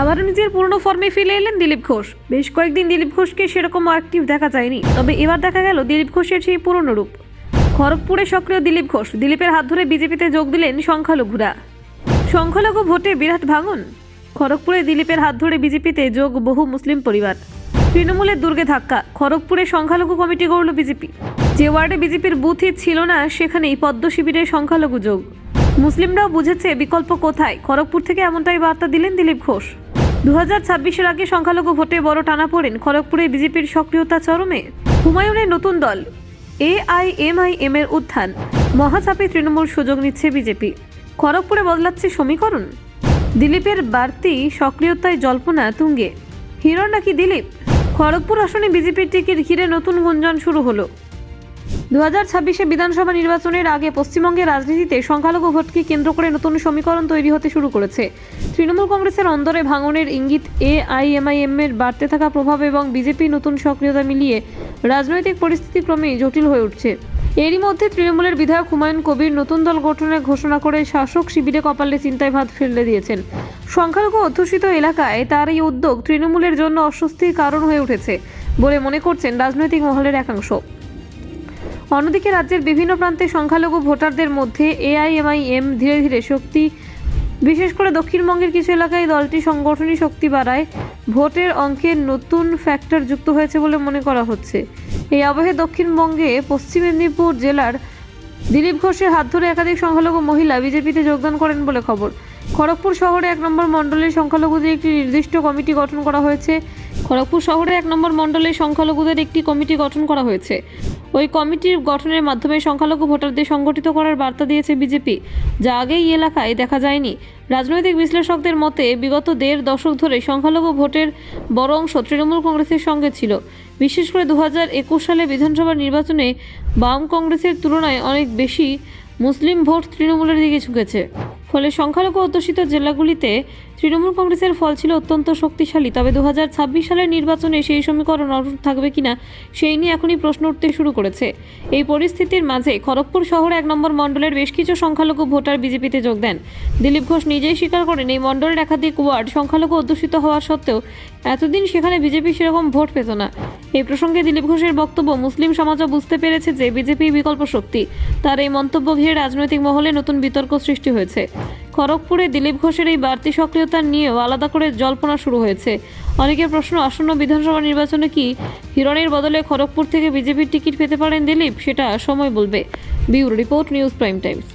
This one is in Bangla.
আবারও নিজের পুরনো ফর্মে ফিরে এলেন দিলীপ ঘোষ। বেশ কয়েকদিন দিলীপ ঘোষকে সেরকম অ্যাক্টিভ দেখা যায়নি। তবে এবার দেখা গেল দিলীপ ঘোষের সেই পুরনো রূপ। খড়গপুরে সক্রিয় দিলীপ ঘোষ। দিলীপের হাত ধরে বিজেপিতে যোগ দিলেন সংখ্যালঘুরা। সংখ্যালঘু ভোটে বিরাট ভাঙন? খড়গপুরে দিলীপের হাত ধরে বিজেপিতে যোগ বহু মুসলিম পরিবার। তৃণমূলের দুর্গে ধাক্কা। খড়গপুরে সংখ্যালঘু কমিটি গড়ল বিজেপি। যে ওয়ার্ডে বিজেপির বুথই ছিল না, সেখানেই পদ্ম শিবিরের সংখ্যালঘু যোগ। মুসলিমরাও বুঝেছে বিকল্প কোথায়? খড়গপুর থেকে এমনটাই বার্তা দিলেন দিলীপ ঘোষ। দু হাজার ছাব্বিশের আগে সংখ্যালঘু ভোটে বড় টানা পড়েন খড়গপুরে বিজেপির সক্রিয়তা চরমে। হুমায়ুনের নতুন দল, এআইএমআইএম এর উত্থান। মহাচাপে তৃণমূল সুযোগ নিচ্ছে বিজেপি। খড়গপুরে বদলাচ্ছে সমীকরণ। দিলীপের বাড়তি সক্রিয়তায় জল্পনা তুঙ্গে। হিরো নাকি দিলীপ? খড়গপুর আসনে বিজেপির টিকিট ঘিরে নতুন গুঞ্জন শুরু হলো। দু হাজার ছাব্বিশে বিধানসভা নির্বাচনের আগে পশ্চিমবঙ্গের রাজনীতিতে সংখ্যালঘু ভোটকে কেন্দ্র করে নতুন সমীকরণ তৈরি হতে শুরু করেছে। তৃণমূল কংগ্রেসের অন্দরে ভাঙনের ইঙ্গিত এ আই এম এআইএমআইএম এর বাড়তে থাকা প্রভাব এবং বিজেপি নতুন সক্রিয়তা মিলিয়ে রাজনৈতিক পরিস্থিতি ক্রমেই জটিল হয়ে উঠছে। এরই মধ্যে তৃণমূলের বিধায়ক হুমায়ুন কবির নতুন দল গঠনের ঘোষণা করে শাসক শিবিরে কপালে চিন্তায় ভাত ফেলে দিয়েছেন। সংখ্যালঘু অধ্যুষিত এলাকায় তার এই উদ্যোগ তৃণমূলের জন্য অস্বস্তির কারণ হয়ে উঠেছে বলে মনে করছেন রাজনৈতিক মহলের একাংশ। অন্যদিকে রাজ্যের বিভিন্ন প্রান্তে সংখ্যালঘু ভোটারদের মধ্যে এআইএমআইএম ধীরে ধীরে শক্তি। বিশেষ করে দক্ষিণবঙ্গের কিছু এলাকায় দলটি সংগঠনী শক্তি বাড়ায়। ভোটের অঙ্কে নতুন ফ্যাক্টর যুক্ত হয়েছে বলে মনে করা হচ্ছে। এই আবহে দক্ষিণবঙ্গে পশ্চিম মেদিনীপুর জেলার দিলীপ ঘোষের হাত ধরে একাধিক সংখ্যালঘু মহিলা বিজেপিতে যোগদান করেন বলে খবর। খড়গপুর শহরে এক নম্বর মণ্ডলের সংখ্যালঘুদের একটি নির্দিষ্ট কমিটি গঠন করা হয়েছে। খড়গপুর শহরে এক নম্বর মণ্ডলের সংখ্যালঘুদের একটি কমিটি গঠন করা হয়েছে। ওই কমিটির গঠনের মাধ্যমে সংখ্যালঘু ভোটারদের সংগঠিত করার বার্তা দিয়েছে বিজেপি। যা আগে এই এলাকায় দেখা যায়নি। রাজনৈতিক বিশ্লেষকদের মতে, বিগত দেড় দশক ধরে সংখ্যালঘু ভোটের বড় অংশ তৃণমূল কংগ্রেসের সঙ্গে ছিল। বিশেষ করে দু হাজার একুশ সালে বিধানসভা নির্বাচনে বাম কংগ্রেসের তুলনায় অনেক বেশি মুসলিম ভোট তৃণমূলের দিকে ঝুঁকেছে। ফলে সংখ্যালঘু অধ্যুষিত জেলাগুলিতে তৃণমূল কংগ্রেসের ফল ছিল অত্যন্ত শক্তিশালী। তবে দু হাজার ছাব্বিশ সালের নির্বাচনে সেই সমীকরণ অটুট থাকবে কিনা, সেই নিয়ে এখনই প্রশ্ন উঠতে শুরু করেছে। এই পরিস্থিতির মাঝে খড়গপুর শহরে এক নম্বর মণ্ডলের বেশ কিছু সংখ্যালঘু ভোটার বিজেপিতে যোগ দেন। দিলীপ ঘোষ নিজেই স্বীকার করেন, এই মণ্ডলের একাধিক ওয়ার্ড সংখ্যালঘু অধ্যুষিত হওয়া সত্ত্বেও এতদিন সেখানে বিজেপি সেরকম ভোট পেত না। এই প্রসঙ্গে দিলীপ ঘোষের বক্তব্য, মুসলিম সমাজও বুঝতে পেরেছে যে বিজেপি বিকল্প শক্তি। তার এই মন্তব্য ঘিরে রাজনৈতিক মহলে নতুন বিতর্ক সৃষ্টি হয়েছে। খড়গপুরে দিলীপ ঘোষের এই বাড়তি সক্রিয়তা নিয়েও আলাদা করে জল্পনা শুরু হয়েছে। অনেকের প্রশ্ন, আসন্ন বিধানসভা নির্বাচনে কি হিরণের বদলে খড়গপুর থেকে বিজেপির টিকিট পেতে পারেন দিলীপ? সেটা সময় বলবে। Bureau report, news prime times.